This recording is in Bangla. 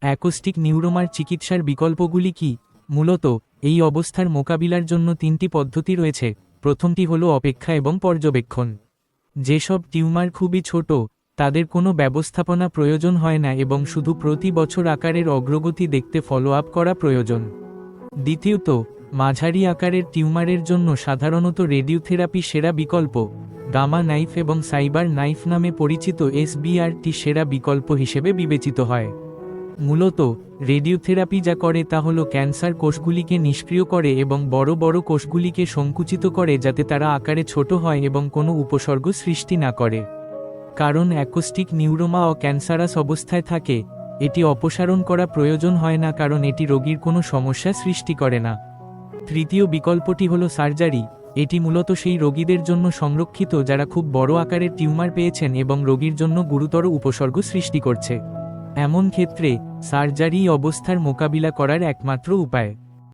অ্যাকোস্টিক নিউরোমার চিকিৎসার বিকল্পগুলি কি? মূলত, এই অবস্থার মোকাবিলার জন্য তিনটি পদ্ধতি রয়েছে। প্রথমটি হল অপেক্ষা এবং পর্যবেক্ষণ। যেসব টিউমার খুবই ছোট, তাদের কোনো ব্যবস্থাপনা প্রয়োজন হয় না এবং শুধু প্রতি বছর আকারের অগ্রগতি দেখতে ফলো আপ করা প্রয়োজন। দ্বিতীয়ত, মাঝারি আকারের টিউমারের জন্য সাধারণত রেডিওথেরাপি সেরা বিকল্প। গামা নাইফ এবং সাইবার নাইফ নামে পরিচিত এসবিআরটি সেরা বিকল্প হিসেবে বিবেচিত হয়। মূলত, রেডিওথেরাপি যা করে তা হল ক্যান্সার কোষগুলিকে নিষ্ক্রিয় করে এবং বড় বড় কোষগুলিকে সংকুচিত করে যাতে তারা আকারে ছোট হয় এবং কোনো উপসর্গ সৃষ্টি না করে। কারণ অ্যাকোস্টিক নিউরোমা ও ক্যান্সারাস অবস্থায় থাকে, এটি অপসারণ করা প্রয়োজন হয় না কারণ এটি রোগীর কোনো সমস্যা সৃষ্টি করে না। তৃতীয় বিকল্পটি হল সার্জারি, এটি মূলত সেই রোগীদের জন্য সংরক্ষিত যারা খুব বড় আকারের টিউমার পেয়েছেন এবং রোগীর জন্য গুরুতর উপসর্গ সৃষ্টি করছে। এমন ক্ষেত্রে সার্জারি অবস্থার মোকাবিলা করার একমাত্র উপায়।